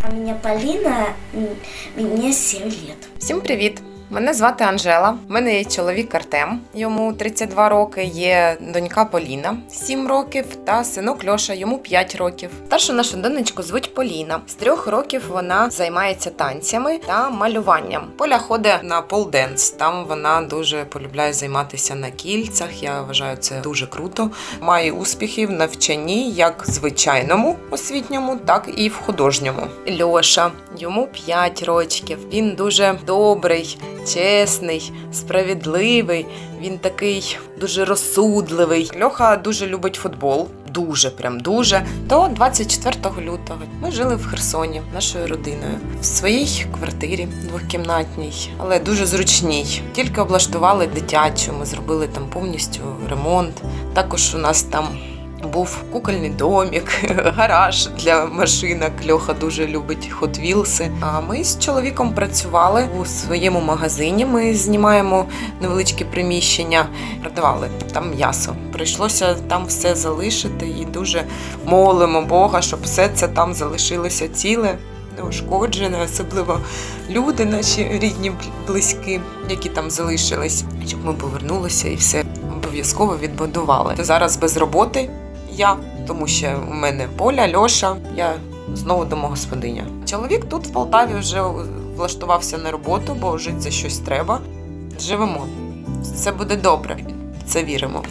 А меня Полина, мне 7 лет. Всім привіт! Мене звати Анжела. У мене є чоловік Артем, йому 32 роки. Є донька Поліна 7 років та синок Льоша, йому 5 років. Старшу нашу донечку звуть Поліна. З трьох років вона займається танцями та малюванням. Поля ходить на полденс. Там вона дуже полюбляє займатися на кільцях. Я вважаю це дуже круто. Має успіхи в навчанні як звичайному освітньому, так і в художньому. Льоша йому 5 років. Він дуже добрий, чесний, справедливий. Він такий дуже розсудливий. Льоха дуже любить футбол. Дуже, прям дуже. То 24 лютого ми жили в Херсоні нашою родиною в своїй квартирі двохкімнатній, але дуже зручній. Тільки облаштували дитячу. Ми зробили там повністю ремонт. Також у нас там був кукольний домик, гараж для машинок. Льоха дуже любить Wheels. А ми з чоловіком працювали у своєму магазині. Ми знімаємо невеличкі приміщення, продавали там м'ясо. Прийшлося там все залишити і дуже молимо Бога, щоб все це там залишилося ціле. Неушкоджене, особливо люди, наші рідні близькі, які там залишились, щоб ми повернулися і все обов'язково відбудували. Зараз без роботи я, тому що у мене Поля, Льоша, я знову домогосподиня. Чоловік тут в Полтаві вже влаштувався на роботу, бо жити за щось треба. Живемо. Все буде добре. Це віримо.